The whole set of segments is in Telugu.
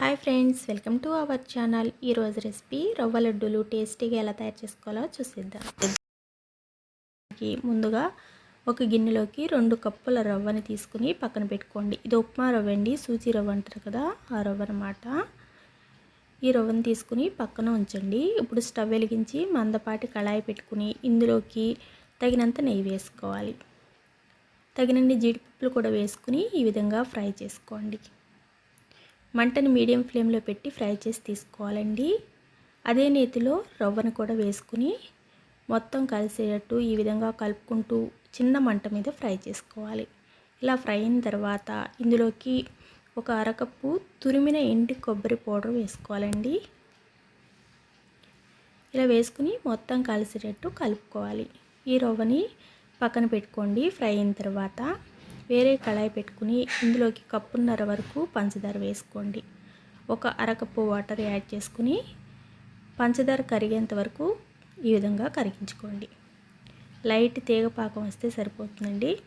Hi friends welcome to our channel. ఈరోజు రెసిపీ రవ్వ లడ్డూలు టేస్టీగా ఎలా తయారు చేసుకోవాలో చూసిద్దాం. ముందుగా ఒక గిన్నెలోకి రెండు కప్పుల రవ్వని తీసుకుని పక్కన పెట్టుకోండి. ఇది ఉప్మా రవ్వ అండి సూచి రవ్వ అంటారు కదా ఆ రవ్వ అనమాట ఈ రవ్వని తీసుకుని పక్కన ఉంచండి. ఇప్పుడు స్టవ్ వెలిగించి మందపాటి కళాయి పెట్టుకుని ఇందులోకి తగినంత నెయ్యి వేసుకోవాలి. తగినన్ని జీడిపప్పులు కూడా వేసుకుని ఈ విధంగా ఫ్రై చేసుకోండి. మంటని మీడియం ఫ్లేమ్లో పెట్టి ఫ్రై చేసి తీసుకోవాలండి. అదే నేతిలో రవ్వను కూడా వేసుకుని మొత్తం కలిసేటట్టు ఈ విధంగా కలుపుకుంటూ చిన్న మంట మీద ఫ్రై చేసుకోవాలి. ఇలా ఫ్రై అయిన తర్వాత ఇందులోకి ఒక అరకప్పు తురిమిన ఎండి కొబ్బరి పౌడర్ వేసుకోవాలండి. ఇలా వేసుకుని మొత్తం కలిసేటట్టు కలుపుకోవాలి. ఈ రవ్వని పక్కన పెట్టుకోండి. ఫ్రై అయిన తర్వాత వేరే కళాయి పెట్టుకుని ఇందులోకి కప్పున్నర వరకు పంచదార వేసుకోండి. ఒక అరకప్పు వాటర్ యాడ్ చేసుకుని పంచదార కరిగేంత వరకు ఈ విధంగా కరిగించుకోండి. లైట్ తీగ పాకం వస్తే సరిపోతుందండి.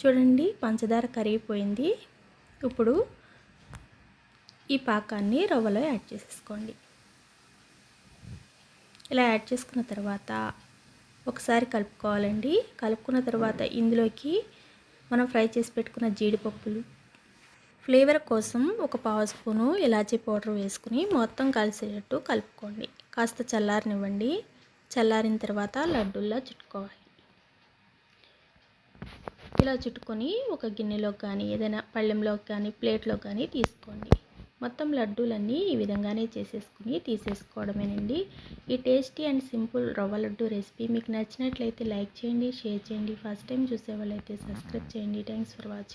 చూడండి పంచదార కరిగిపోయింది. ఇప్పుడు ఈ పాకాన్ని రవ్వలో యాడ్ చేసేసుకోండి. ఇలా యాడ్ చేసుకున్న తర్వాత ఒకసారి కలుపుకోవాలండి. కలుపుకున్న తర్వాత ఇందులోకి మనం ఫ్రై చేసి పెట్టుకున్న జీడిపప్పులు. ఫ్లేవర్ కోసం ఒక పావు స్పూను ఇలాచీ పౌడర్ వేసుకుని మొత్తం కలిసేటట్టు కలుపుకోండి. కాస్త చల్లారనివ్వండి. చల్లారిన తర్వాత లడ్డూల్లా చుట్టుకోవాలి. ఇలా చుట్టుకొని ఒక గిన్నెలో కానీ ఏదైనా పళ్ళెంలోకి కానీ ప్లేట్లోకి కానీ తీసుకోండి. మొత్తం లడ్డూలన్నీ ఈ విధంగానే చేసేసుకుని తీసేసుకోవడమేనండి. ఈ టేస్టీ అండ్ సింపుల్ రవ్వ లడ్డు రెసిపీ మీకు నచ్చినట్లయితే లైక్ చేయండి షేర్ చేయండి. ఫస్ట్ టైం చూసే వాళ్ళైతే సబ్స్క్రైబ్ చేయండి. Thanks for watching.